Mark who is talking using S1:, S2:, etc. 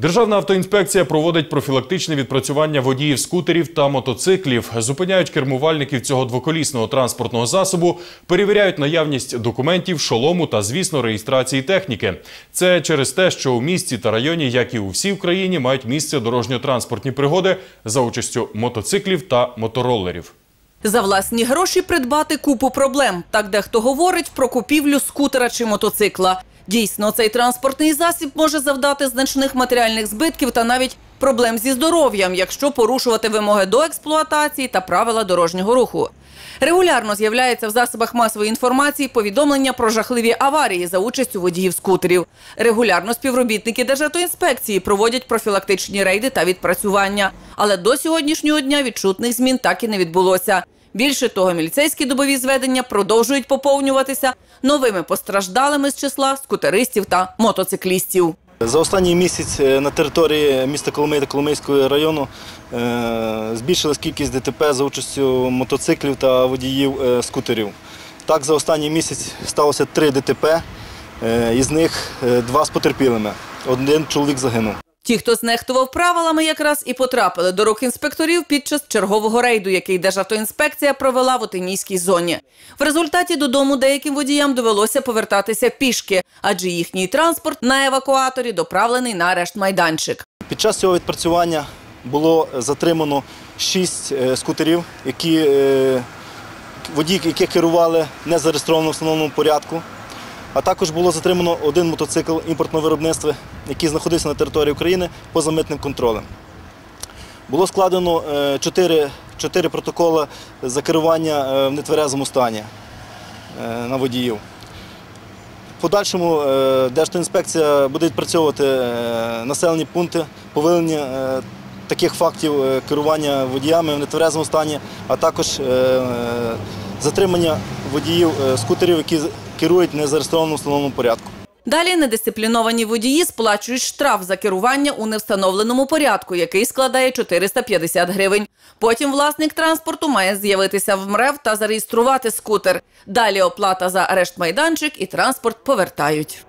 S1: Державна автоінспекція проводить профілактичне відпрацювання водіїв скутерів та мотоциклів, зупиняють кермувальників цього двоколісного транспортного засобу, перевіряють наявність документів, шолому та, звісно, реєстрації техніки. Це через те, що у місті та районі, як і у всій Україні, мають місце дорожньо-транспортні пригоди за участю мотоциклів та моторолерів.
S2: За власні гроші придбати купу проблем. Так дехто говорить про купівлю скутера чи мотоцикла. Дійсно, цей транспортний засіб може завдати значних матеріальних збитків та навіть проблем зі здоров'ям, якщо порушувати вимоги до експлуатації та правила дорожнього руху. Регулярно з'являється в засобах масової інформації повідомлення про жахливі аварії за участю водіїв скутерів. Регулярно співробітники Державтоінспекції проводять профілактичні рейди та відпрацювання. Але до сьогоднішнього дня відчутних змін так і не відбулося. Більше того, міліцейські добові зведення продовжують поповнюватися новими постраждалими з числа скутеристів та мотоциклістів.
S3: За останній місяць е, на території міста Коломиї та Коломийського району е, збільшилась кількість ДТП за участю мотоциклів та водіїв е, скутерів. Так, за останній місяць сталося три ДТП, із них два з потерпілими. Один чоловік загинув.
S2: Ті, хто знехтував правилами, якраз і потрапили до рук інспекторів під час чергового рейду, який Державтоінспекція провела в Отинійській зоні. В результаті додому деяким водіям довелося повертатися пішки, адже їхній транспорт на евакуаторі доправлений на арешт майданчик.
S3: Під час цього відпрацювання було затримано шість е, скутерів, які е, водії, які керували не зареєстровано в встановленому порядку. А також було затримано один мотоцикл імпортного виробництва, який знаходився на території України поза митним контролем. Було складено е, чотири, чотири протоколи за керування е, в нетверезому стані е, на водіїв. В подальшому е, Держінспекція буде відпрацьовувати е, населені пункти по виявленню е, таких фактів е, керування водіями в нетверезому стані, а також е, затримання водіїв е, скутерів, які керують в незареєстрованому встановленому порядку.
S2: Далі недисципліновані водії сплачують штраф за керування у невстановленому порядку, який складає 450 гривень. Потім власник транспорту має з'явитися в МРЕВ та зареєструвати скутер. Далі оплата за арешт майданчик і транспорт повертають.